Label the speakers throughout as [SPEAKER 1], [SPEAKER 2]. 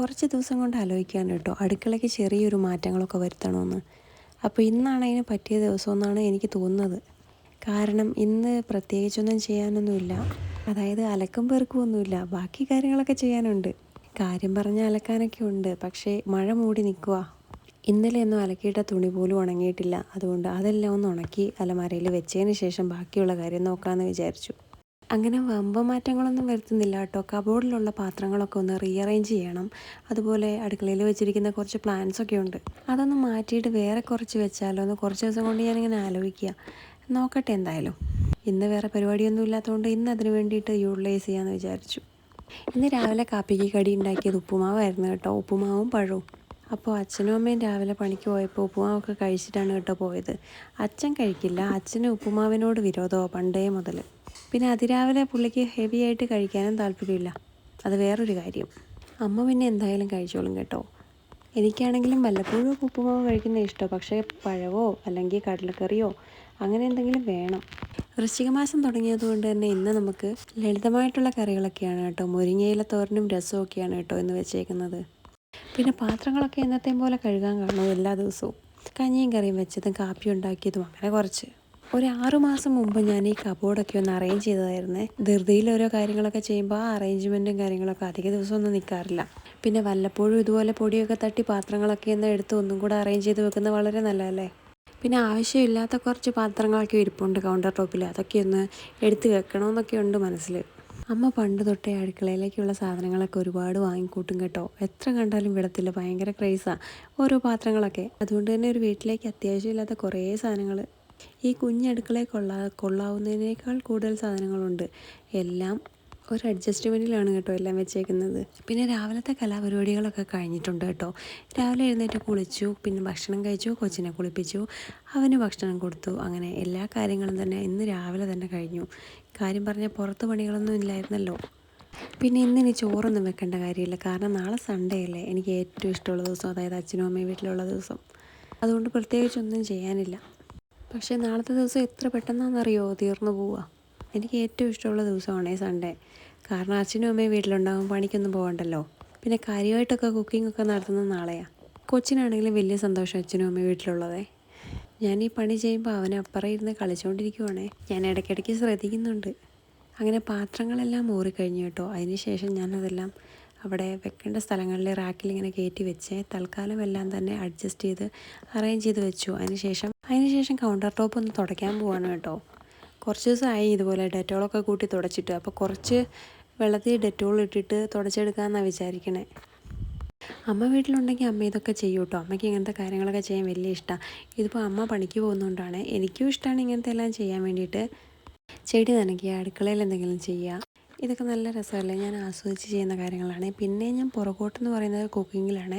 [SPEAKER 1] കുറച്ച് ദിവസം കൊണ്ട് ആലോചിക്കുകയാണ് കേട്ടോ. അടുക്കളയ്ക്ക് ചെറിയൊരു മാറ്റങ്ങളൊക്കെ വരുത്തണമെന്ന്. അപ്പോൾ ഇന്നാണ് അതിന് പറ്റിയ ദിവസം എന്നാണ് എനിക്ക് തോന്നുന്നത്. കാരണം ഇന്ന് പ്രത്യേകിച്ചൊന്നും ചെയ്യാനൊന്നുമില്ല. അതായത് അലക്കും പേർക്കും ഒന്നുമില്ല. ബാക്കി കാര്യങ്ങളൊക്കെ ചെയ്യാനുണ്ട്. കാര്യം പറഞ്ഞാൽ അലക്കാനൊക്കെ ഉണ്ട്. പക്ഷേ മഴ മൂടി നിൽക്കുക ഇന്നലെ ഒന്നും അലക്കിയിട്ട തുണി പോലും ഉണങ്ങിയിട്ടില്ല. അതുകൊണ്ട് അതെല്ലാം ഒന്ന് ഉണക്കി അലമാരയിൽ വെച്ചതിന് ശേഷം ബാക്കിയുള്ള കാര്യം നോക്കാമെന്ന് വിചാരിച്ചു. അങ്ങനെ വമ്പ മാറ്റങ്ങളൊന്നും വരുത്തുന്നില്ല കേട്ടോ. കബോർഡിലുള്ള പാത്രങ്ങളൊക്കെ ഒന്ന് റീഅറേഞ്ച് ചെയ്യണം. അതുപോലെ അടുക്കളയിൽ വെച്ചിരിക്കുന്ന കുറച്ച് പ്ലാന്റ്സ് ഒക്കെ ഉണ്ട്. അതൊന്ന് മാറ്റിയിട്ട് വേറെ കുറച്ച് വെച്ചാലോ? എന്ന് കുറച്ച് ദിവസം കൊണ്ട് ഞാനിങ്ങനെ ആലോചിക്കുക. നോക്കട്ടെ എന്തായാലും. ഇന്ന് വേറെ പരിപാടിയൊന്നും ഇല്ലാത്തതുകൊണ്ട് ഇന്ന് അതിന് വേണ്ടിയിട്ട് യൂട്ടിലൈസ് ചെയ്യാമെന്ന് വിചാരിച്ചു. ഇന്ന് രാവിലെ കാപ്പിക്ക് കടി ഉണ്ടാക്കിയത് ഉപ്പുമാവായിരുന്നു കേട്ടോ. ഉപ്പുമാവും പഴവും. അപ്പോൾ അച്ഛനും അമ്മയും രാവിലെ പണിക്ക് പോയപ്പോൾ ഉപ്പുമാവൊക്കെ കഴിച്ചിട്ടാണ് കേട്ടോ പോയത്. അച്ഛൻ കഴിക്കില്ല. അച്ഛന് ഉപ്പുമാവിനോട് വിരോധമോ പണ്ടേ മുതൽ പിന്നെ അതിരാവിലെ പുള്ളിക്ക് ഹെവി ആയിട്ട് കഴിക്കാനും താല്പര്യമില്ല. അത് വേറൊരു കാര്യം. അമ്മ പിന്നെ എന്തായാലും കഴിച്ചോളും കേട്ടോ. എനിക്കാണെങ്കിലും വല്ലപ്പോഴും ഉപ്പുമാവ് കഴിക്കുന്ന ഇഷ്ടം. പക്ഷേ പഴവോ അല്ലെങ്കിൽ കടലക്കറിയോ അങ്ങനെ എന്തെങ്കിലും വേണം. വൃശ്ചിക മാസം തുടങ്ങിയതുകൊണ്ട് തന്നെ ഇന്ന് നമുക്ക് ലളിതമായിട്ടുള്ള കറികളൊക്കെയാണ് കേട്ടോ. മുരിങ്ങയില തോരനും രസവും ഒക്കെയാണ് കേട്ടോ എന്ന് വെച്ചേക്കുന്നത്. പിന്നെ പാത്രങ്ങളൊക്കെ എന്നത്തെയും പോലെ കഴുകാൻ കാണുമോ എല്ലാ ദിവസവും. കഞ്ഞിയും കറിയും വെച്ചതും കാപ്പി ഉണ്ടാക്കിയതും അങ്ങനെ കുറച്ച്. ഒരു ആറു മാസം മുമ്പ് ഞാൻ ഈ കബോർഡൊക്കെ ഒന്ന് അറേഞ്ച് ചെയ്തതായിരുന്നേ. ധൃതിയിൽ ഓരോ കാര്യങ്ങളൊക്കെ ചെയ്യുമ്പോൾ ആ അറേഞ്ച്മെന്റും കാര്യങ്ങളൊക്കെ അധിക ദിവസമൊന്നും നിൽക്കാറില്ല പിന്നെ വല്ലപ്പോഴും ഇതുപോലെ പൊടിയൊക്കെ തട്ടി പാത്രങ്ങളൊക്കെ ഒന്ന് എടുത്ത് ഒന്നും കൂടെ അറേഞ്ച് ചെയ്ത് വെക്കുന്നത് വളരെ നല്ലതല്ലേ? പിന്നെ ആവശ്യമില്ലാത്ത കുറച്ച് പാത്രങ്ങളൊക്കെ ഇരിപ്പുണ്ട് കൗണ്ടർ ടോപ്പിൽ അതൊക്കെ ഒന്ന് എടുത്ത് വെക്കണമെന്നൊക്കെ ഉണ്ട് മനസ്സിൽ അമ്മ പണ്ട് തൊട്ടേ അടുക്കളയിലേക്കുള്ള സാധനങ്ങളൊക്കെ ഒരുപാട് വാങ്ങിക്കൂട്ടും കേട്ടോ. എത്ര കണ്ടാലും വിടത്തില്ല. ഭയങ്കര ക്രൈസാണ് ഓരോ പാത്രങ്ങളൊക്കെ. അതുകൊണ്ട് തന്നെ ഒരു വീട്ടിലേക്ക് അത്യാവശ്യമില്ലാത്ത കുറേ സാധനങ്ങൾ ഈ കുഞ്ഞടുക്കളെ കൊള്ളാ കൊള്ളാവുന്നതിനേക്കാൾ കൂടുതൽ സാധനങ്ങളുണ്ട്. എല്ലാം ഒരു അഡ്ജസ്റ്റ്മെന്റിലാണ് കേട്ടോ എല്ലാം വെച്ചേക്കുന്നത്. പിന്നെ രാവിലത്തെ കലാപരിപാടികളൊക്കെ കഴിഞ്ഞിട്ടുണ്ട് കേട്ടോ. രാവിലെ എഴുന്നേറ്റ് കുളിച്ചു പിന്നെ ഭക്ഷണം കഴിച്ചു കൊച്ചിനെ കുളിപ്പിച്ചു അവന് ഭക്ഷണം കൊടുത്തു അങ്ങനെ എല്ലാ കാര്യങ്ങളും തന്നെ ഇന്ന് രാവിലെ തന്നെ കഴിഞ്ഞു. കാര്യം പറഞ്ഞാൽ പുറത്ത് പണികളൊന്നും ഇല്ലായിരുന്നല്ലോ. പിന്നെ ഇനി ചോറൊന്നും വെക്കേണ്ട കാര്യമില്ല. കാരണം നാളെ സൺഡേ അല്ലേ. എനിക്ക് ഏറ്റവും ഇഷ്ടമുള്ള ദിവസം അതായത് അച്ഛനും അമ്മയും വീട്ടിലുള്ള ദിവസം. അതുകൊണ്ട് പ്രത്യേകിച്ചൊന്നും ചെയ്യാനില്ല. പക്ഷേ നാളത്തെ ദിവസം എത്ര പെട്ടെന്നാണെന്നറിയോ തീർന്നു പോവുക. എനിക്ക് ഏറ്റവും ഇഷ്ടമുള്ള ദിവസമാണ് സൺഡേ കാരണം അച്ഛനും അമ്മയും വീട്ടിലുണ്ടാകും പണിക്കൊന്നും പോകണ്ടല്ലോ. പിന്നെ കാര്യമായിട്ടൊക്കെ കുക്കിംഗ് ഒക്കെ നടത്തുന്നത് നാളെയാണ് കൊച്ചിനാണെങ്കിലും വലിയ സന്തോഷം അച്ഛനും അമ്മയും വീട്ടിലുള്ളതേ. ഞാൻ ഈ പണി ചെയ്യുമ്പോൾ അവൻ അപ്പുറം ഇരുന്ന് കളിച്ചുകൊണ്ടിരിക്കുവാണേ ഞാൻ ഇടയ്ക്കിടയ്ക്ക് ശ്രദ്ധിക്കുന്നുണ്ട്. അങ്ങനെ പാത്രങ്ങളെല്ലാം മൂറിക്കഴിഞ്ഞു കേട്ടോ. അതിന് ശേഷം ഞാനതെല്ലാം അവിടെ വെക്കേണ്ട സ്ഥലങ്ങളിൽ റാക്കിൽ ഇങ്ങനെ കയറ്റി വെച്ച് തൽക്കാലം എല്ലാം തന്നെ അഡ്ജസ്റ്റ് ചെയ്ത് അറേഞ്ച് ചെയ്ത് വെച്ചു. അതിനുശേഷം അതിനുശേഷം കൗണ്ടർ ടോപ്പ് ഒന്ന് തുടയ്ക്കാൻ പോവാണ് കേട്ടോ. കുറച്ച് ദിവസമായി ഇതുപോലെ ഡെറ്റോളൊക്കെ കൂട്ടി തുടച്ചിട്ട്. അപ്പോൾ കുറച്ച് വെള്ളത്തിൽ ഡെറ്റോൾ ഇട്ടിട്ട് തുടച്ചെടുക്കാമെന്നാണ് വിചാരിക്കണേ. അമ്മ വീട്ടിലുണ്ടെങ്കിൽ അമ്മ ഇതൊക്കെ ചെയ്യും കേട്ടോ. അമ്മയ്ക്ക് ഇങ്ങനത്തെ കാര്യങ്ങളൊക്കെ ചെയ്യാൻ വലിയ ഇഷ്ടമാണ് ഇതിപ്പോൾ അമ്മ പണിക്ക് പോകുന്നതുകൊണ്ടാണ് എനിക്കും ഇഷ്ടമാണ് ഇങ്ങനത്തെ എല്ലാം ചെയ്യാൻ വേണ്ടിയിട്ട്. ചെടി നനയ്ക്കുക അടുക്കളയിൽ എന്തെങ്കിലും ചെയ്യുക ഇതൊക്കെ നല്ല രസമല്ലേ? ഞാൻ ആസ്വദിച്ച് ചെയ്യുന്ന കാര്യങ്ങളാണ്. പിന്നെ ഞാൻ പുറകോട്ടെന്ന് പറയുന്നത് കുക്കിങ്ങിലാണ്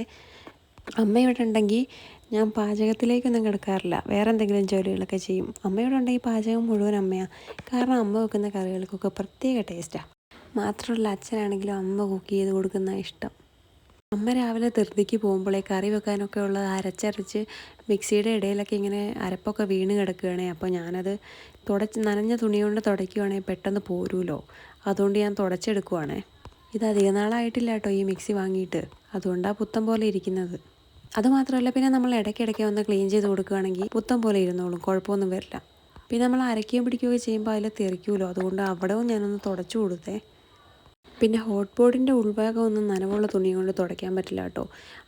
[SPEAKER 1] അമ്മ ഇവിടെ ഉണ്ടെങ്കിൽ ഞാൻ പാചകത്തിലേക്കൊന്നും കിടക്കാറില്ല. വേറെ എന്തെങ്കിലും ജോലികളൊക്കെ ചെയ്യും. അമ്മയോടുണ്ടെങ്കിൽ പാചകം മുഴുവൻ അമ്മയാണ് കാരണം അമ്മ വെക്കുന്ന കറികൾക്കൊക്കെ പ്രത്യേക ടേസ്റ്റാണ് മാത്രമല്ല അച്ഛനാണെങ്കിലും അമ്മ കുക്ക് ചെയ്ത് കൊടുക്കുന്ന ഇഷ്ടം. അമ്മ രാവിലെ ധൃതിക്ക് പോകുമ്പോഴേ കറി വെക്കാനൊക്കെ ഉള്ളത് അരച്ചരച്ച് മിക്സിയുടെ ഇടയിലൊക്കെ ഇങ്ങനെ അരപ്പൊക്കെ വീണ് കിടക്കുകയാണേ. അപ്പോൾ ഞാനത് തുടച്ച് നനഞ്ഞ തുണി കൊണ്ട് തുടയ്ക്കുവാണെങ്കിൽ പെട്ടെന്ന് പോരുമല്ലോ അതുകൊണ്ട് ഞാൻ തുടച്ചെടുക്കുവാണേ. ഇത് അധിക നാളായിട്ടില്ല കേട്ടോ ഈ മിക്സി വാങ്ങിയിട്ട്. അതുകൊണ്ടാണ് പുത്തം പോലെ ഇരിക്കുന്നത്. അതുമാത്രമല്ല പിന്നെ നമ്മൾ ഇടയ്ക്കിടയ്ക്ക് ഒന്ന് ക്ലീൻ ചെയ്ത് കൊടുക്കുകയാണെങ്കിൽ പുത്തം പോലെ ഇരുന്നോളും കുഴപ്പമൊന്നും വരില്ല. പിന്നെ നമ്മൾ അരയ്ക്കുകയും പിടിക്കുകയൊക്കെ ചെയ്യുമ്പോൾ അതിൽ തെറിക്കുമല്ലോ അതുകൊണ്ട് അവിടവും ഞാനൊന്ന് തുടച്ചു കൊടുത്തേ. പിന്നെ ഹോട്ട് ബോർഡിന്റെ ഉൾഭാഗം ഒന്നും നനവുള്ള തുണി കൊണ്ട് തുടയ്ക്കാൻ പറ്റില്ല കേട്ടോ.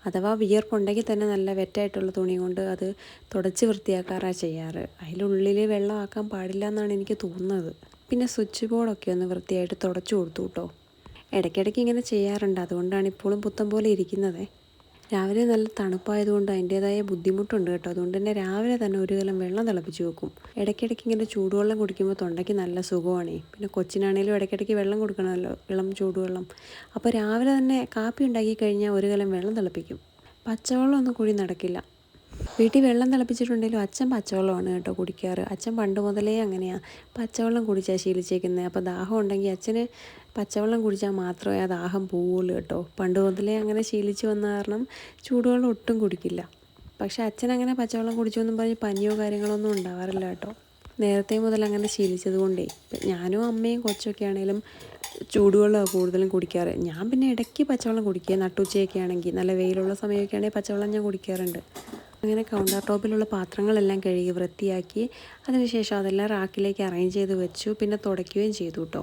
[SPEAKER 1] അഥവാ വിയർപ്പുണ്ടെങ്കിൽ തന്നെ നല്ല വെറ്റായിട്ടുള്ള തുണി കൊണ്ട് അത് തുടച്ച് വൃത്തിയാക്കാറാണ് ചെയ്യാറ്. അതിലുള്ളിൽ വെള്ളമാക്കാൻ പാടില്ല എന്നാണ് എനിക്ക് തോന്നുന്നത്. പിന്നെ സ്വിച്ച് ബോർഡൊക്കെ ഒന്ന് വൃത്തിയായിട്ട് തുടച്ചു കൊടുത്തു കേട്ടോ. ഇടയ്ക്കിടയ്ക്ക് ഇങ്ങനെ ചെയ്യാറുണ്ട്. അതുകൊണ്ടാണ് ഇപ്പോഴും പുത്തം പോലെ ഇരിക്കുന്നത്. രാവിലെ നല്ല തണുപ്പായതുകൊണ്ട് അതിന്റേതായ ബുദ്ധിമുട്ടുണ്ട് കേട്ടോ. അതുകൊണ്ട് തന്നെ രാവിലെ തന്നെ ഒരു കലം വെള്ളം തിളപ്പിച്ച് വെക്കും. ഇടയ്ക്കിടയ്ക്ക് ഇങ്ങനെ ചൂടുവെള്ളം കുടിക്കുമ്പോൾ തൊണ്ടയ്ക്ക് നല്ല സുഖമാണേ. പിന്നെ കൊച്ചിനാണേലും ഇടയ്ക്കിടയ്ക്ക് വെള്ളം കൊടുക്കണമല്ലോ ഇളം ചൂടുവെള്ളം. അപ്പോൾ രാവിലെ തന്നെ കാപ്പി ഉണ്ടാക്കി കഴിഞ്ഞാൽ ഒരു കലം വെള്ളം തിളപ്പിക്കും. പച്ചവെള്ളം ഒന്നും കുഴി നടക്കില്ല. വീട്ടിൽ വെള്ളം തിളപ്പിച്ചിട്ടുണ്ടെങ്കിലും അച്ഛൻ പച്ചവെള്ളമാണ് കേട്ടോ കുടിക്കാറ്. അച്ഛൻ പണ്ട് മുതലേ അങ്ങനെയാണ് പച്ചവെള്ളം കുടിച്ചാൽ ശീലിച്ചേക്കുന്നത് അപ്പോൾ ദാഹം ഉണ്ടെങ്കിൽ അച്ഛന് പച്ചവെള്ളം കുടിച്ചാൽ മാത്രമേ ആ ദാഹം പോവുള്ളൂ കേട്ടോ. പണ്ട് മുതലേ അങ്ങനെ ശീലിച്ചു വന്ന കാരണം ചൂടുവെള്ളം ഒട്ടും കുടിക്കില്ല. പക്ഷേ അച്ഛൻ അങ്ങനെ പച്ചവെള്ളം കുടിച്ചൊന്നും പറഞ്ഞ് പനിയോ കാര്യങ്ങളോ ഒന്നും ഉണ്ടാവാറില്ല കേട്ടോ. നേരത്തെ മുതൽ അങ്ങനെ ശീലിച്ചത് കൊണ്ടേ. ഞാനും അമ്മയും കൊച്ചൊക്കെ ആണെങ്കിലും ചൂടുവെള്ളമാണ് കൂടുതലും കുടിക്കാറ്. ഞാൻ പിന്നെ ഇടയ്ക്ക് പച്ചവെള്ളം കുടിക്കുക. നട്ടുച്ചയൊക്കെ ആണെങ്കിൽ നല്ല വെയിലുള്ള സമയമൊക്കെ ആണെങ്കിൽ പച്ചവെള്ളം ഞാൻ കുടിക്കാറുണ്ട്. അങ്ങനെ കൗണ്ടർ ടോപ്പിലുള്ള പാത്രങ്ങളെല്ലാം കഴുകി വൃത്തിയാക്കി അതിനുശേഷം അതെല്ലാം റാക്കിലേക്ക് അറേഞ്ച് ചെയ്ത് വെച്ചു പിന്നെ തുടയ്ക്കുകയും ചെയ്തു കേട്ടോ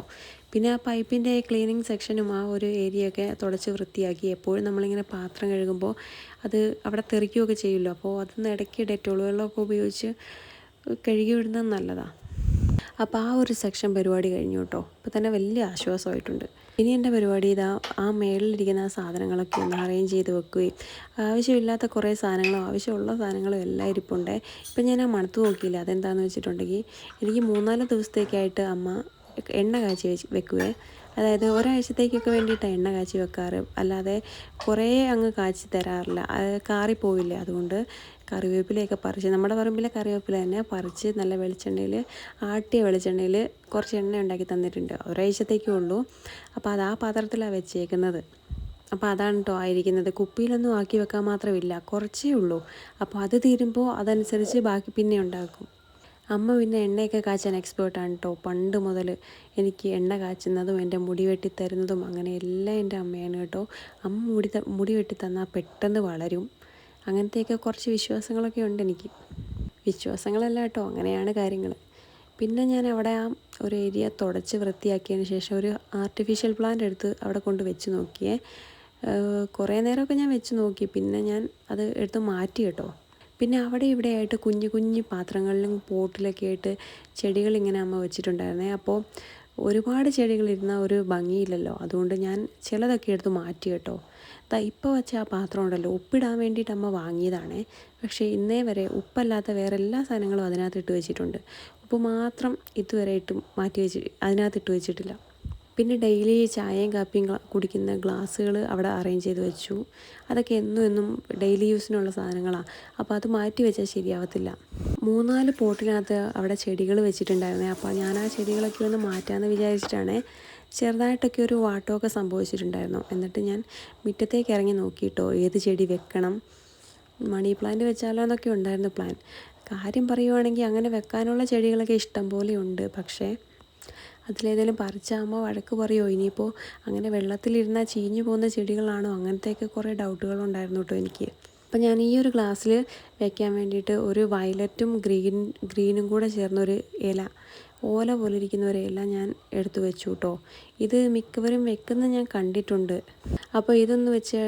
[SPEAKER 1] പിന്നെ ആ പൈപ്പിന്റെ ക്ലീനിങ് സെക്ഷനും ആ ഒരു ഏരിയയൊക്കെ തുടച്ച് വൃത്തിയാക്കി. എപ്പോഴും നമ്മളിങ്ങനെ പാത്രം കഴുകുമ്പോൾ അത് അവിടെ തെറിക്കുകയൊക്കെ ചെയ്യുമല്ലോ. അപ്പോൾ അതൊന്ന് ഇടയ്ക്ക് ഡെറ്റോൾ വെള്ളമൊക്കെ ഉപയോഗിച്ച് കഴുകി വിടുന്നത് നല്ലതാണ് അപ്പോൾ ആ ഒരു സെക്ഷൻ പരിപാടി കഴിഞ്ഞു കേട്ടോ അപ്പോൾ തന്നെ വലിയ ആശ്വാസമായിട്ടുണ്ട്. ഇനി എന്റെ പരിപാടി ഇതാ ആ മേളിലിരിക്കുന്ന ആ സാധനങ്ങളൊക്കെ ഒന്ന് അറേഞ്ച് ചെയ്ത് വെക്കുകയും ആവശ്യമില്ലാത്ത കുറേ സാധനങ്ങളും ആവശ്യമുള്ള സാധനങ്ങളും എല്ലാം ഇരിപ്പുണ്ട്. ഇപ്പം ഞാൻ ആ മണത്ത് നോക്കിയില്ല. അതെന്താണെന്ന് വെച്ചിട്ടുണ്ടെങ്കിൽ എനിക്ക് മൂന്നാൽ ദിവസത്തേക്കായിട്ട് അമ്മ എണ്ണ കാച്ചി വെച്ച് വെക്കുവേ. അതായത് ഒരാഴ്ചത്തേക്കൊക്കെ വേണ്ടിയിട്ടാണ് എണ്ണ കാച്ചി വെക്കാറ്. അല്ലാതെ കുറേ അങ്ങ് കാച്ചി തരാറില്ല. അത് കാറിപ്പോവില്ല. അതുകൊണ്ട് കറിവേപ്പിലയൊക്കെ പറിച്ച് നമ്മുടെ പറമ്പിലെ കറിവേപ്പില തന്നെ പറിച്ച് നല്ല വെളിച്ചെണ്ണയിൽ ആട്ടിയ വെളിച്ചെണ്ണയിൽ കുറച്ച് എണ്ണ ഉണ്ടാക്കി തന്നിട്ടുണ്ട്. ഒരാഴ്ചത്തേക്കേ ഉള്ളൂ. അപ്പോൾ അത് ആ പാത്രത്തിലാണ് വെച്ചേക്കുന്നത്. അപ്പോൾ അതാണ് കേട്ടോ ആയിരിക്കുന്നത്. കുപ്പിയിലൊന്നും ആക്കി വെക്കാൻ മാത്രമില്ല കുറച്ചേ ഉള്ളൂ. അപ്പോൾ അത് തീരുമ്പോൾ അതനുസരിച്ച് ബാക്കി പിന്നെ ഉണ്ടാക്കും. അമ്മ പിന്നെ എണ്ണയൊക്കെ കാച്ചാൻ എക്സ്പേർട്ടാണ് കേട്ടോ പണ്ട് മുതൽ എനിക്ക് എണ്ണ കാച്ചുന്നതും എന്റെ മുടി വെട്ടി തരുന്നതും അങ്ങനെ എല്ലാം എന്റെ അമ്മയാണ് കേട്ടോ അമ്മ മുടി മുടി വെട്ടി തന്നാൽ പെട്ടെന്ന് വളരും. അങ്ങനത്തെയൊക്കെ കുറച്ച് വിശ്വാസങ്ങളൊക്കെ ഉണ്ട് എനിക്ക്. വിശ്വാസങ്ങളല്ല കേട്ടോ അങ്ങനെയാണ് കാര്യങ്ങൾ പിന്നെ ഞാൻ അവിടെ ആ ഒരു ഏരിയ തുടച്ച് വൃത്തിയാക്കിയതിന് ശേഷം ഒരു ആർട്ടിഫിഷ്യൽ പ്ലാന്റ് എടുത്ത് അവിടെ കൊണ്ട് വെച്ച് നോക്കിയേ. കുറേ നേരമൊക്കെ ഞാൻ വെച്ച് നോക്കി. പിന്നെ ഞാൻ അത് എടുത്ത് മാറ്റി കേട്ടോ. പിന്നെ അവിടെ ഇവിടെ ആയിട്ട് കുഞ്ഞു കുഞ്ഞു പാത്രങ്ങളിലും പോട്ടിലൊക്കെ ആയിട്ട് ചെടികൾ ഇങ്ങനെ അമ്മ വെച്ചിട്ടുണ്ടായിരുന്നേ. അപ്പോൾ ഒരുപാട് ചെടികളിരുന്ന ഒരു ഭംഗിയില്ലല്ലോ. അതുകൊണ്ട് ഞാൻ ചിലതൊക്കെ എടുത്ത് മാറ്റി കേട്ടോ. ദാ ഇപ്പോൾ വെച്ച ആ പാത്രം ഉണ്ടല്ലോ ഉപ്പിടാൻ വേണ്ടിയിട്ട് അമ്മ വാങ്ങിയതാണ്. പക്ഷേ ഇന്നേ വരെ ഉപ്പല്ലാത്ത വേറെ എല്ലാ സാധനങ്ങളും അതിനകത്ത് ഇട്ട് വെച്ചിട്ടുണ്ട്. ഉപ്പ് മാത്രം ഇതുവരെ ഇട്ട് മാറ്റി വെച്ച് അതിനകത്ത് ഇട്ട് വെച്ചിട്ടില്ല. പിന്നെ ഡെയിലി ചായയും കാപ്പിയും കുടിക്കുന്ന ഗ്ലാസ്സുകൾ അവിടെ അറേഞ്ച് ചെയ്ത് വെച്ചു. അതൊക്കെ എന്നും എന്നും ഡെയിലി യൂസിനുള്ള സാധനങ്ങളാണ് അപ്പോൾ അത് മാറ്റി വെച്ചാൽ ശരിയാവത്തില്ല. മൂന്നാൽ പോട്ടിനകത്ത് അവിടെ ചെടികൾ വെച്ചിട്ടുണ്ടായിരുന്നേ. അപ്പോൾ ഞാൻ ആ ചെടികളൊക്കെ ഒന്ന് മാറ്റാമെന്ന് വിചാരിച്ചിട്ടാണ് ചെറുതായിട്ടൊക്കെ ഒരു വാട്ടമൊക്കെ സംഭവിച്ചിട്ടുണ്ടായിരുന്നു. എന്നിട്ട് ഞാൻ മുറ്റത്തേക്ക് ഇറങ്ങി നോക്കിയിട്ടോ ഏത് ചെടി വെക്കണം മണി പ്ലാന്റ് വെച്ചാലോ എന്നൊക്കെ ഉണ്ടായിരുന്നു പ്ലാൻ. കാര്യം പറയുവാണെങ്കിൽ അങ്ങനെ വെക്കാനുള്ള ചെടികളൊക്കെ ഇഷ്ടം പോലെ ഉണ്ട്. പക്ഷേ അതിലേതെങ്കിലും പറിച്ചാകുമ്പോൾ വഴക്ക് പറയുമോ ഇനിയിപ്പോൾ അങ്ങനെ വെള്ളത്തിലിരുന്നാൽ ചീഞ്ഞു പോകുന്ന ചെടികളാണോ? അങ്ങനത്തെയൊക്കെ കുറേ ഡൗട്ടുകളുണ്ടായിരുന്നു കേട്ടോ എനിക്ക്. അപ്പം ഞാൻ ഈ ഒരു ഗ്ലാസ്സിൽ വയ്ക്കാൻ വേണ്ടിയിട്ട് ഒരു വയലറ്റും ഗ്രീൻ ഗ്രീനും കൂടെ ചേർന്നൊരു ഇല ഓല പോലെ ഇരിക്കുന്ന ഒരു ഇല ഞാൻ എടുത്തു വെച്ചു കേട്ടോ ഇത് മിക്കവരും വെക്കുന്ന ഞാൻ കണ്ടിട്ടുണ്ട്. അപ്പോൾ ഇതൊന്ന് വെച്ച്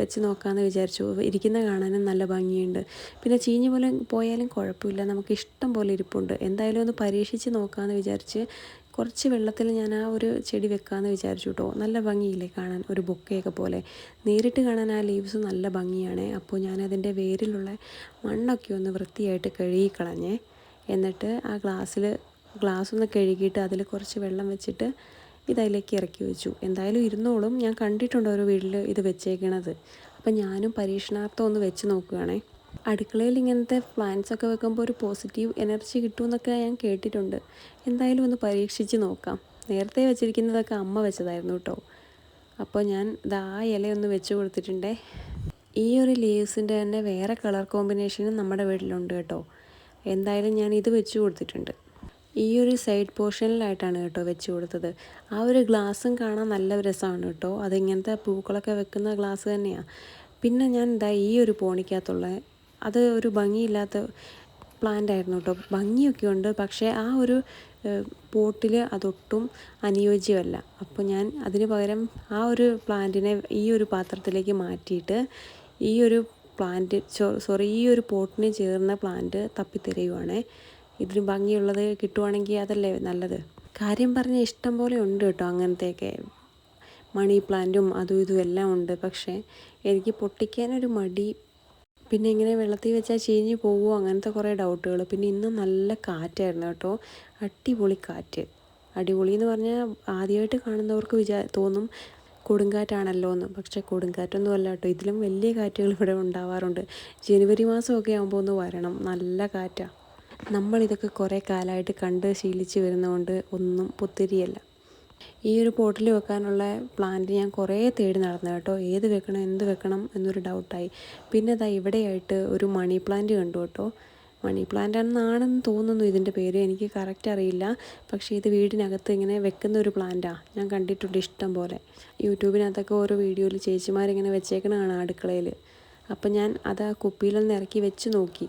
[SPEAKER 1] വെച്ച് നോക്കാമെന്ന് വിചാരിച്ചു. ഇരിക്കുന്ന കാണാനും നല്ല ഭംഗിയുണ്ട്. പിന്നെ ചീഞ്ഞു പോലെ പോയാലും കുഴപ്പമില്ല. നമുക്ക് ഇഷ്ടം പോലെ ഇരിപ്പുണ്ട്. എന്തായാലും ഒന്ന് പരീക്ഷിച്ച് നോക്കാമെന്ന് വിചാരിച്ച് കുറച്ച് വെള്ളത്തിൽ ഞാൻ ആ ഒരു ചെടി വെക്കാമെന്ന് വിചാരിച്ചു കേട്ടോ നല്ല ഭംഗിയില്ലേ കാണാൻ? ഒരു ബൊക്കയൊക്കെ പോലെ. നേരിട്ട് കാണാൻ ആ ലീവ്സ് നല്ല ഭംഗിയാണ്. അപ്പോൾ ഞാൻ അതിന്റെ വേരിലുള്ള മണ്ണൊക്കെ ഒന്ന് വൃത്തിയായിട്ട് കഴുകിക്കളഞ്ഞേ എന്നിട്ട് ആ ഗ്ലാസ്സിൽ ഗ്ലാസ് ഒന്ന് കഴുകിയിട്ട് അതിൽ കുറച്ച് വെള്ളം വെച്ചിട്ട് ഇതതിലേക്ക് ഇറക്കി വെച്ചു. എന്തായാലും ഇരുന്നോളും. ഞാൻ കണ്ടിട്ടുണ്ട് ഓരോ വീട്ടിൽ ഇത് വെച്ചേക്കണത്. അപ്പം ഞാനും പരീക്ഷണാർത്ഥം ഒന്ന് വെച്ച് നോക്കുകയാണേ. അടുക്കളയിൽ ഇങ്ങനത്തെ പ്ലാന്റ്സ് ഒക്കെ വെക്കുമ്പോൾ ഒരു പോസിറ്റീവ് എനർജി കിട്ടുമെന്നൊക്കെ ഞാൻ കേട്ടിട്ടുണ്ട്. എന്തായാലും ഒന്ന് പരീക്ഷിച്ച് നോക്കാം. നേരത്തെ വെച്ചിരിക്കുന്നതൊക്കെ അമ്മ വെച്ചതായിരുന്നു കേട്ടോ. അപ്പോൾ ഞാൻ ഇതാ ഇലയൊന്ന് വെച്ച് കൊടുത്തിട്ടുണ്ടേ. ഈ ഒരു ലീവ്സിന്റെ തന്നെ വേറെ കളർ കോമ്പിനേഷനും നമ്മുടെ വീട്ടിലുണ്ട് കേട്ടോ. എന്തായാലും ഞാൻ ഇത് വെച്ച് കൊടുത്തിട്ടുണ്ട്. ഈ ഒരു സൈഡ് പോർഷനിലായിട്ടാണ് കേട്ടോ വെച്ച് കൊടുത്തത്. ആ ഒരു ഗ്ലാസ്സും കാണാൻ നല്ല രസമാണ് കേട്ടോ. അതിങ്ങനത്തെ പൂക്കളൊക്കെ വെക്കുന്ന ഗ്ലാസ് തന്നെയാണ് പിന്നെ ഞാൻ ഇതാ ഈ ഒരു പോണിക്കകത്തുള്ള അത് ഒരു ഭംഗിയില്ലാത്ത പ്ലാന്റ് ആയിരുന്നു കേട്ടോ. ഭംഗിയൊക്കെ ഉണ്ട്. പക്ഷേ ആ ഒരു പോട്ടിൽ അതൊട്ടും അനുയോജ്യമല്ല. അപ്പോൾ ഞാൻ അതിന് പകരം ആ ഒരു പ്ലാന്റിനെ ഈ ഒരു പാത്രത്തിലേക്ക് മാറ്റിയിട്ട് ഈ ഒരു പ്ലാന്റ് സോറി ഈ ഒരു പോട്ടിന് ചേർന്ന പ്ലാന്റ് തപ്പിത്തിരയുവാണ് ഇതിന് ഭംഗിയുള്ളത് കിട്ടുവാണെങ്കിൽ അതല്ലേ നല്ലത്? കാര്യം പറഞ്ഞ ഇഷ്ടം പോലെ ഉണ്ട് കേട്ടോ അങ്ങനത്തെയൊക്കെ. മണി പ്ലാന്റും അതും ഇതും എല്ലാം ഉണ്ട്. പക്ഷേ എനിക്ക് പൊട്ടിക്കാനൊരു മടി പിന്നെ ഇങ്ങനെ വെള്ളത്തിൽ വെച്ചാൽ ചീഞ്ഞ് പോവുമോ അങ്ങനത്തെ കുറേ ഡൗട്ടുകൾ പിന്നെ ഇന്ന് നല്ല കാറ്റായിരുന്നു കേട്ടോ. അടിപൊളി കാറ്റ്. അടിപൊളി എന്ന് പറഞ്ഞാൽ ആദ്യമായിട്ട് കാണുന്നവർക്ക് വിചാ തോന്നും കൊടുങ്കാറ്റാണല്ലോ എന്ന് പക്ഷേ കൊടുങ്കാറ്റൊന്നും അല്ല കേട്ടോ. ഇതിലും വലിയ കാറ്റുകൾ ഇവിടെ ഉണ്ടാവാറുണ്ട്. ജനുവരി മാസമൊക്കെ ആകുമ്പോൾ ഒന്ന് വരണം. നല്ല കാറ്റാണ് നമ്മളിതൊക്കെ കുറേ കാലമായിട്ട് കണ്ട് ശീലിച്ച് വരുന്നതുകൊണ്ട് ഒന്നും പുത്തിരിയല്ല. ഈ ഒരു പോട്ടിൽ വെക്കാനുള്ള പ്ലാന്റ് ഞാൻ കുറേ തേടി നടന്നു കേട്ടോ. ഏത് വെക്കണം എന്ത് വെക്കണം എന്നൊരു ഡൗട്ടായി പിന്നെ ഇതാ ഇവിടെയായിട്ട് ഒരു മണി പ്ലാന്റ് കണ്ടു കേട്ടോ. മണി പ്ലാന്റ് എന്നാണെന്ന് തോന്നുന്നു ഇതിന്റെ പേര്. എനിക്ക് കറക്റ്റ് അറിയില്ല. പക്ഷേ ഇത് വീടിനകത്ത് ഇങ്ങനെ വെക്കുന്ന ഒരു പ്ലാന്റാണ് ഞാൻ കണ്ടിട്ടുണ്ട് ഇഷ്ടം പോലെ. യൂട്യൂബിനകത്തൊക്കെ ഓരോ വീഡിയോയിൽ ചേച്ചിമാരിങ്ങനെ വെച്ചേക്കണതാണ് അടുക്കളയിൽ. അപ്പം ഞാൻ അത് ആ കുപ്പിയിലൊന്ന് ഇറക്കി വെച്ച് നോക്കി.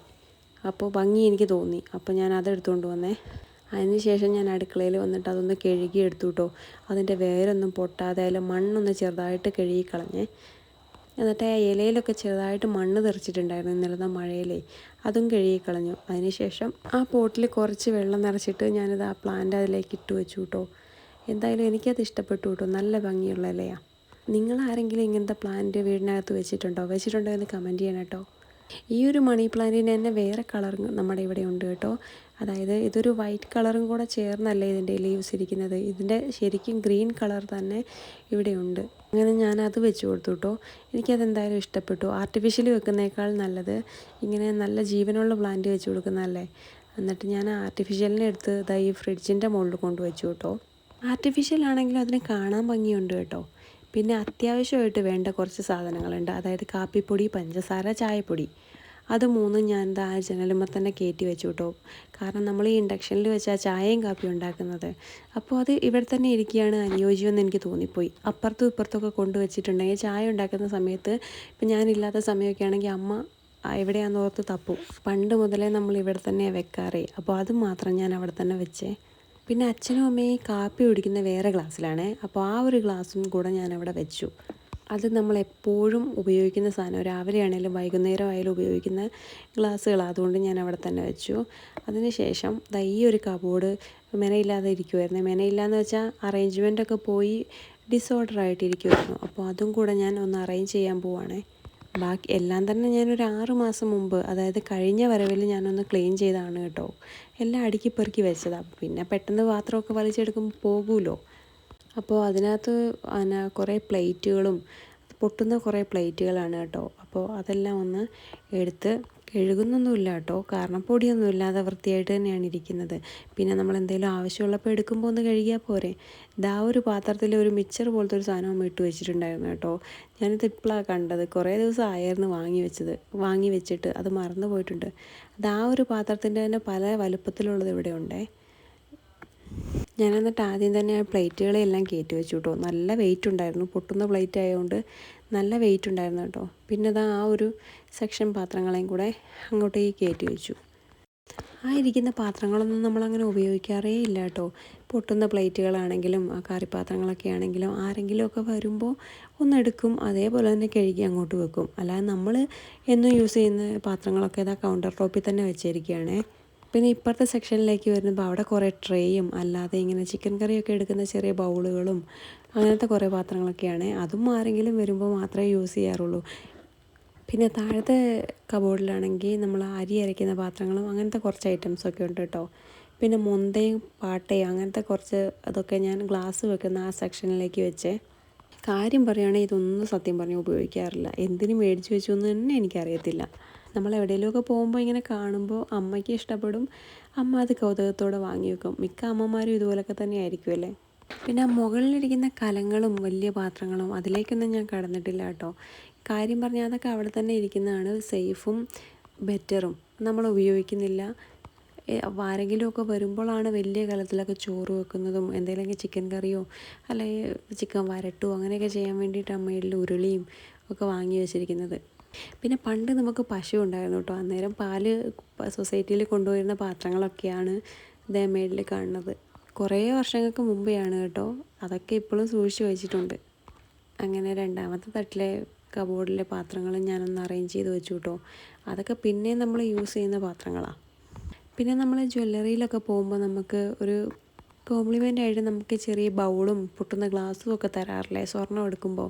[SPEAKER 1] അപ്പോൾ ഭംഗി എനിക്ക് തോന്നി. അപ്പോൾ ഞാൻ അതെടുത്തുകൊണ്ട് വന്നേ. അതിന് ശേഷം ഞാൻ അടുക്കളയിൽ വന്നിട്ട് അതൊന്ന് കഴുകി എടുത്തു കേട്ടോ അതിന്റെ വേരൊന്നും പൊട്ടാതെ അതിൽ മണ്ണൊന്ന് ചെറുതായിട്ട് കഴുകി കളഞ്ഞേ. എന്നിട്ട് ആ ഇലയിലൊക്കെ ചെറുതായിട്ട് മണ്ണ് തെറിച്ചിട്ടുണ്ടായിരുന്നു ഇന്നലത്തെ മഴയിലേ. അതും കഴുകി കളഞ്ഞു. അതിനുശേഷം ആ പോട്ടിൽ കുറച്ച് വെള്ളം നിറച്ചിട്ട് ഞാനിത് ആ പ്ലാന്റ് അതിലേക്ക് ഇട്ട് വെച്ചു കേട്ടോ എന്തായാലും എനിക്കത് ഇഷ്ടപ്പെട്ടു കേട്ടോ നല്ല ഭംഗിയുള്ള ഇലയാണ് നിങ്ങൾ ആരെങ്കിലും ഇങ്ങനത്തെ പ്ലാന്റ് വീടിനകത്ത് വെച്ചിട്ടുണ്ടോ? വെച്ചിട്ടുണ്ടോ എന്ന് കമന്റ് ചെയ്യണം കേട്ടോ ഈ ഒരു മണി പ്ലാന്റിന് തന്നെ വേറെ കളറും നമ്മുടെ ഇവിടെ ഉണ്ട് കേട്ടോ. അതായത് ഇതൊരു വൈറ്റ് കളറും കൂടെ ചേർന്നല്ലേ ഇതിന്റെ ലീവ്സ് ഇരിക്കുന്നത് ഇതിന്റെ ശരിക്കും ഗ്രീൻ കളർ തന്നെ ഇവിടെ ഉണ്ട്. അങ്ങനെ ഞാൻ അത് വെച്ച് കൊടുത്തു കേട്ടോ. എനിക്കതെന്തായാലും ഇഷ്ടപ്പെട്ടു. ആർട്ടിഫിഷ്യൽ വെക്കുന്നേക്കാൾ നല്ലത് ഇങ്ങനെ നല്ല ജീവനുള്ള പ്ലാന്റ് വെച്ച് കൊടുക്കുന്നതല്ലേ. എന്നിട്ട് ഞാൻ ആർട്ടിഫിഷ്യലിനെ എടുത്ത് ഇതായി ഫ്രിഡ്ജിന്റെ മുകളിൽ കൊണ്ടുവച്ചു കേട്ടോ. ആർട്ടിഫിഷ്യൽ ആണെങ്കിലും അതിന് കാണാൻ ഭംഗിയുണ്ട് കേട്ടോ. പിന്നെ അത്യാവശ്യമായിട്ട് വേണ്ട കുറച്ച് സാധനങ്ങളുണ്ട്. അതായത് കാപ്പിപ്പൊടി പഞ്ചസാര ചായപ്പൊടി. അത് മൂന്നും ഞാൻ എന്താ ആ ജനലുമ്പോൾ തന്നെ കയറ്റി വെച്ചു കേട്ടോ കാരണം നമ്മൾ ഈ ഇൻഡക്ഷനിൽ വെച്ചാൽ ചായയും കാപ്പിയും ഉണ്ടാക്കുന്നത്. അപ്പോൾ അത് ഇവിടെ തന്നെ ഇരിക്കുകയാണ്. അനുയോജ്യമെന്ന് എനിക്ക് തോന്നിപ്പോയി. അപ്പുറത്തും ഇപ്പുറത്തൊക്കെ കൊണ്ടുവച്ചിട്ടുണ്ടെങ്കിൽ ചായ ഉണ്ടാക്കുന്ന സമയത്ത് ഇപ്പം ഞാനില്ലാത്ത സമയമൊക്കെ ആണെങ്കിൽ അമ്മ എവിടെയാണെന്ന് ഓർത്ത് തപ്പും. പണ്ട് മുതലേ നമ്മൾ ഇവിടെ തന്നെ വെക്കാറേ. അപ്പോൾ അത് മാത്രം ഞാൻ അവിടെ തന്നെ വെച്ചേ. പിന്നെ അച്ഛനും അമ്മയും കാപ്പി കുടിക്കുന്ന വേറെ ഗ്ലാസ്സിലാണ്. അപ്പോൾ ആ ഒരു ഗ്ലാസ്സും കൂടെ ഞാൻ അവിടെ വെച്ചു. അത് നമ്മൾ എപ്പോഴും ഉപയോഗിക്കുന്ന സാധനം രാവിലെ ആണെങ്കിലും വൈകുന്നേരം ആയാലും ഉപയോഗിക്കുന്ന ഗ്ലാസ്സുകൾ അതുകൊണ്ട് ഞാൻ അവിടെ തന്നെ വെച്ചു. അതിനുശേഷം ഈ ഒരു കബോർഡ് മെനയില്ലാതെ ഇരിക്കുമായിരുന്നു മെനയില്ലാന്ന് വെച്ചാൽ അറേഞ്ച്മെന്റൊക്കെ പോയി ഡിസോർഡർ ആയിട്ടിരിക്കുമായിരുന്നു അപ്പോൾ അതും കൂടെ ഞാൻ ഒന്ന് അറേഞ്ച് ചെയ്യാൻ പോവാണേ. ബാക്കി എല്ലാം തന്നെ ഞാനൊരു ആറ് മാസം മുമ്പ് അതായത് കഴിഞ്ഞ വരവിൽ ഞാനൊന്ന് ക്ലീൻ ചെയ്താണ് കേട്ടോ. എല്ലാം അടുക്കി പെറുക്കി വെച്ചതാണ് പിന്നെ പെട്ടെന്ന് പാത്രമൊക്കെ വലിച്ചെടുക്കുമ്പോൾ പോകുമല്ലോ. അപ്പോൾ അതിനകത്ത് പിന്നെ കുറേ പ്ലേറ്റുകളും പൊട്ടുന്ന കുറേ പ്ലേറ്റുകളാണ് കേട്ടോ. അപ്പോൾ അതെല്ലാം ഒന്ന് എടുത്ത് കഴുകുന്നൊന്നുമില്ല കേട്ടോ കാരണം പൊടിയൊന്നും ഇല്ലാതെ വൃത്തിയായിട്ട് തന്നെയാണ് ഇരിക്കുന്നത്. പിന്നെ നമ്മൾ എന്തെങ്കിലും ആവശ്യമുള്ളപ്പോൾ എടുക്കുമ്പോൾ ഒന്ന് കഴുകിയാൽ പോരെ. ഇതാ ഒരു പാത്രത്തിൽ ഒരു മിക്സർ പോലത്തെ ഒരു സാധനം ഇട്ട് വെച്ചിട്ടുണ്ടായിരുന്നു കേട്ടോ. ഞാനിത് ഇപ്പോഴാണ് കണ്ടത്. കുറേ ദിവസം ആയിരുന്നു വാങ്ങി വെച്ചത്. വാങ്ങി വെച്ചിട്ട് അത് മറന്നു പോയിട്ടുണ്ട്. അത് ആ ഒരു പാത്രത്തിന്റെ തന്നെ പല വലുപ്പത്തിലുള്ളത് ഇവിടെ ഉണ്ടേ ഞാൻ എന്നിട്ട് ആദ്യം തന്നെ പ്ലേറ്റുകളെല്ലാം കയറ്റി വെച്ചു കേട്ടോ. നല്ല വെയിറ്റ് ഉണ്ടായിരുന്നു. പൊട്ടുന്ന പ്ലേറ്റ് ആയതുകൊണ്ട് നല്ല വെയിറ്റ് ഉണ്ടായിരുന്നു കേട്ടോ. പിന്നെ അത് ആ ഒരു സെക്ഷൻ പാത്രങ്ങളെയും കൂടെ അങ്ങോട്ടേക്ക് കയറ്റി വെച്ചു. ആ ഇരിക്കുന്ന പാത്രങ്ങളൊന്നും നമ്മളങ്ങനെ ഉപയോഗിക്കാറേ ഇല്ല കേട്ടോ. പൊട്ടുന്ന പ്ലേറ്റുകളാണെങ്കിലും ആ കറിപ്പാത്രങ്ങളൊക്കെ ആണെങ്കിലും ആരെങ്കിലുമൊക്കെ വരുമ്പോൾ ഒന്നെടുക്കും അതേപോലെ തന്നെ കഴുകി അങ്ങോട്ട് വെക്കും. അല്ലാതെ നമ്മൾ എന്നും യൂസ് ചെയ്യുന്ന പാത്രങ്ങളൊക്കെ ഇതാ കൗണ്ടർ ടോപ്പിൽ തന്നെ വെച്ചിരിക്കുകയാണേ. പിന്നെ ഇപ്പുറത്തെ സെക്ഷനിലേക്ക് വരുമ്പോൾ അവിടെ കുറേ ട്രേയും അല്ലാതെ ഇങ്ങനെ ചിക്കൻ കറിയൊക്കെ എടുക്കുന്ന ചെറിയ ബൗളുകളും അങ്ങനത്തെ കുറേ പാത്രങ്ങളൊക്കെയാണ്. അതും ആരെങ്കിലും വരുമ്പോൾ മാത്രമേ യൂസ് ചെയ്യാറുള്ളൂ. പിന്നെ താഴത്തെ കബോർഡിലാണെങ്കിൽ നമ്മൾ അരി അരയ്ക്കുന്ന പാത്രങ്ങളും അങ്ങനത്തെ കുറച്ച് ഐറ്റംസൊക്കെ ഉണ്ട് കേട്ടോ. പിന്നെ മൊന്തയും പാട്ടയും അങ്ങനത്തെ കുറച്ച് അതൊക്കെ ഞാൻ ഗ്ലാസ് വെക്കുന്ന ആ സെക്ഷനിലേക്ക് വെച്ചേ. കാര്യം പറയുകയാണെങ്കിൽ ഇതൊന്നും സത്യം പറഞ്ഞ് ഉപയോഗിക്കാറില്ല. എന്തിനു മേടിച്ച് വെച്ചു എന്ന് തന്നെ എനിക്കറിയത്തില്ല. നമ്മൾ എവിടെയെങ്കിലുമൊക്കെ പോകുമ്പോൾ ഇങ്ങനെ കാണുമ്പോൾ അമ്മയ്ക്ക് ഇഷ്ടപ്പെടും. അമ്മ അത് കൗതുകത്തോടെ വാങ്ങി വെക്കും. മിക്ക അമ്മമാരും ഇതുപോലൊക്കെ തന്നെ ആയിരിക്കും അല്ലേ? പിന്നെ മുകളിലിരിക്കുന്ന കലങ്ങളും വലിയ പാത്രങ്ങളും അതിലേക്കൊന്നും ഞാൻ കടന്നിട്ടില്ല കേട്ടോ. കാര്യം പറഞ്ഞാൽ അതൊക്കെ അവിടെ തന്നെ ഇരിക്കുന്നതാണ് സേഫും ബെറ്ററും. നമ്മൾ ഉപയോഗിക്കുന്നില്ല. ആരെങ്കിലുമൊക്കെ വരുമ്പോഴാണ് വലിയ കലത്തിലൊക്കെ ചോറ് വെക്കുന്നതും എന്തെങ്കിലുമൊക്കെ ചിക്കൻ കറിയോ അല്ലെങ്കിൽ ചിക്കൻ വരട്ടോ അങ്ങനെയൊക്കെ ചെയ്യാൻ വേണ്ടിയിട്ട് അമ്മയിൽ ഉരുളിയും ഒക്കെ വാങ്ങി വെച്ചിരിക്കുന്നത്. പിന്നെ പണ്ട് നമുക്ക് പശു ഉണ്ടായിരുന്നു കേട്ടോ. അന്നേരം പാൽ സൊസൈറ്റിയിൽ കൊണ്ടുവരുന്ന പാത്രങ്ങളൊക്കെയാണ് ദേമേഡിൽ കാണുന്നത്. കുറേ വർഷങ്ങൾക്ക് മുമ്പെയാണ് കേട്ടോ. അതൊക്കെ ഇപ്പോഴും സൂക്ഷിച്ച് വെച്ചിട്ടുണ്ട്. അങ്ങനെ രണ്ടാമത്തെ തട്ടിലെ കബോർഡിലെ പാത്രങ്ങളും ഞാനൊന്ന് അറേഞ്ച് ചെയ്ത് വെച്ചു കേട്ടോ. അതൊക്കെ പിന്നെ നമ്മൾ യൂസ് ചെയ്യുന്ന പാത്രങ്ങളാണ് പിന്നെ നമ്മൾ ജ്വല്ലറിയിലൊക്കെ പോകുമ്പോൾ നമുക്ക് ഒരു കോംപ്ലിമെന്റ് ആയിട്ട് നമുക്ക് ചെറിയ ബൗളും പൊട്ടുന്ന ഗ്ലാസ്സും ഒക്കെ തരാറില്ലേ? സ്വർണം എടുക്കുമ്പോൾ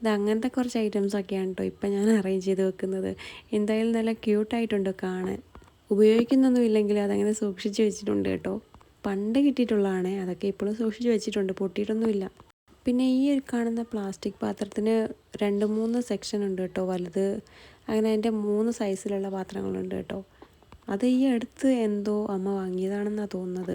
[SPEAKER 1] ഇത് അങ്ങനത്തെ കുറച്ച് ഐറ്റംസൊക്കെയാണ് കേട്ടോ ഇപ്പം ഞാൻ അറേഞ്ച് ചെയ്ത് വെക്കുന്നത്. എന്തായാലും നല്ല ക്യൂട്ടായിട്ടുണ്ട് കാണാൻ. ഉപയോഗിക്കുന്നൊന്നും ഇല്ലെങ്കിൽ അതങ്ങനെ സൂക്ഷിച്ച് വെച്ചിട്ടുണ്ട് കേട്ടോ. പണ്ട് കിട്ടിയിട്ടുള്ളതാണ്. അതൊക്കെ ഇപ്പോഴും സൂക്ഷിച്ച് വെച്ചിട്ടുണ്ട്. പൊട്ടിയിട്ടൊന്നുമില്ല. പിന്നെ ഈ ഒരു കാണുന്ന പ്ലാസ്റ്റിക് പാത്രത്തിന് രണ്ട് മൂന്ന് സെക്ഷൻ ഉണ്ട് കേട്ടോ വലുത്. അങ്ങനെ അതിന്റെ മൂന്ന് സൈസിലുള്ള പാത്രങ്ങളുണ്ട് കേട്ടോ അത് ഈ അടുത്ത് എന്തോ അമ്മ വാങ്ങിയതാണെന്നാണ് തോന്നുന്നത്.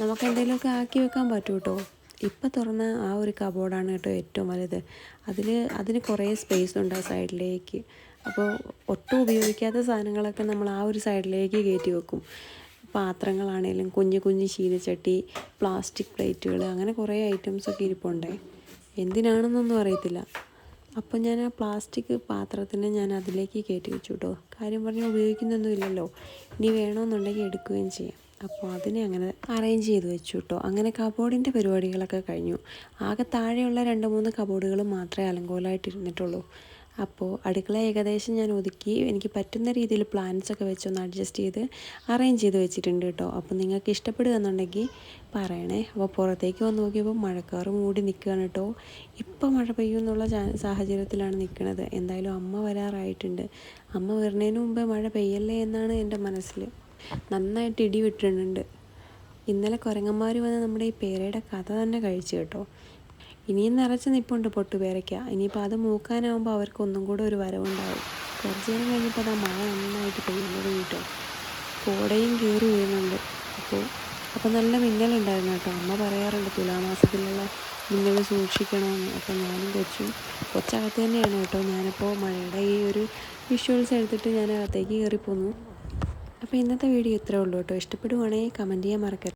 [SPEAKER 1] നമുക്ക് എന്തെങ്കിലുമൊക്കെ ആക്കി വെക്കാൻ പറ്റും കേട്ടോ ഇപ്പം തുറന്ന ആ ഒരു കബോർഡാണ് കേട്ടോ ഏറ്റവും വലുത്. അതിൽ അതിന് കുറേ സ്പേസ് ഉണ്ട് ആ സൈഡിലേക്ക് അപ്പോൾ ഒട്ടും ഉപയോഗിക്കാത്ത സാധനങ്ങളൊക്കെ നമ്മൾ ആ ഒരു സൈഡിലേക്ക് കയറ്റി വെക്കും. പാത്രങ്ങളാണേലും കുഞ്ഞു കുഞ്ഞു ശീലച്ചട്ടി പ്ലാസ്റ്റിക് പ്ലേറ്റുകൾ അങ്ങനെ കുറേ ഐറ്റംസൊക്കെ ഇരിപ്പുണ്ടേ. എന്തിനാണെന്നൊന്നും അറിയത്തില്ല. അപ്പം ഞാൻ ആ പ്ലാസ്റ്റിക് പാത്രത്തിനെ ഞാൻ അതിലേക്ക് കയറ്റി വെച്ചു കേട്ടോ കാര്യം പറഞ്ഞാൽ ഉപയോഗിക്കുന്നൊന്നും ഇല്ലല്ലോ ഇനി വേണമെന്നുണ്ടെങ്കിൽ എടുക്കുകയും ചെയ്യാം. അപ്പോൾ അതിനെ അങ്ങനെ അറേഞ്ച് ചെയ്ത് വെച്ചു കേട്ടോ അങ്ങനെ കബോർഡിന്റെ പരിപാടികളൊക്കെ കഴിഞ്ഞു. ആകെ താഴെയുള്ള രണ്ട് മൂന്ന് കബോർഡുകൾ മാത്രമേ അലങ്കോലമായിട്ട് ഇരുന്നിട്ടുള്ളൂ അപ്പോൾ അടുക്കള ഏകദേശം ഞാൻ ഒതുക്കി. എനിക്ക് പറ്റുന്ന രീതിയിൽ പ്ലാന്റ്സ് ഒക്കെ വെച്ചൊന്ന് അഡ്ജസ്റ്റ് ചെയ്ത് അറേഞ്ച് ചെയ്ത് വെച്ചിട്ടുണ്ട് കേട്ടോ. അപ്പോൾ നിങ്ങൾക്ക് ഇഷ്ടപ്പെടുകയെന്നുണ്ടെങ്കിൽ പറയണേ. അപ്പോൾ പുറത്തേക്ക് വന്ന് നോക്കിയപ്പോൾ മഴക്കാറ് മൂടി നിൽക്കുകയാണ് കേട്ടോ. ഇപ്പോൾ മഴ പെയ്യും എന്നുള്ള സാഹചര്യത്തിലാണ് നിൽക്കുന്നത്. എന്തായാലും അമ്മ വരാറായിട്ടുണ്ട്. അമ്മ വരുന്നതിന് മുമ്പേ മഴ പെയ്യല്ലേ എന്നാണ് എന്റെ മനസ്സിൽ. നന്നായിട്ട് ഇടി വിട്ടിട്ടുണ്ട്. ഇന്നലെ കുരങ്ങന്മാർ വന്ന് നമ്മുടെ ഈ പേരയുടെ കഥ തന്നെ കഴിച്ചു കേട്ടോ. ഇനിയും നിറച്ച് നിൽപ്പുണ്ട് പൊട്ടുപേരയ്ക്ക. ഇനിയിപ്പോൾ അത് മൂക്കാനാവുമ്പോൾ അവർക്ക് ഒന്നും കൂടെ ഒരു വരവുണ്ടാവും. കുറച്ച് നേരം കഴിഞ്ഞപ്പോൾ അതാ മഴ നന്നായിട്ട് പെയ്യുന്നത് കേട്ടോ. കോടയും കയറി വീഴുന്നുണ്ട് അപ്പോൾ അപ്പോൾ നല്ല മിന്നലുണ്ടായിരുന്നു കേട്ടോ. അമ്മ പറയാറുണ്ട് തുലാമാസത്തിലുള്ള മിന്നൽ സൂക്ഷിക്കണമെന്ന്. അപ്പോൾ ഞാനും കൊച്ചും കൊച്ചകത്ത് തന്നെയാണ് കേട്ടോ. ഞാനിപ്പോൾ മഴയുടെ ഈ ഒരു വിഷ്വൽസ് എടുത്തിട്ട് ഞാൻ അകത്തേക്ക് കയറി പോന്നു അപ്പോൾ ഇന്നത്തെ വീഡിയോ ഇത്രേ ഉള്ളൂ കേട്ടോ. ഇഷ്ടപ്പെടുവാണെങ്കിൽ കമന്റ് ചെയ്യാൻ മറക്കരുത്.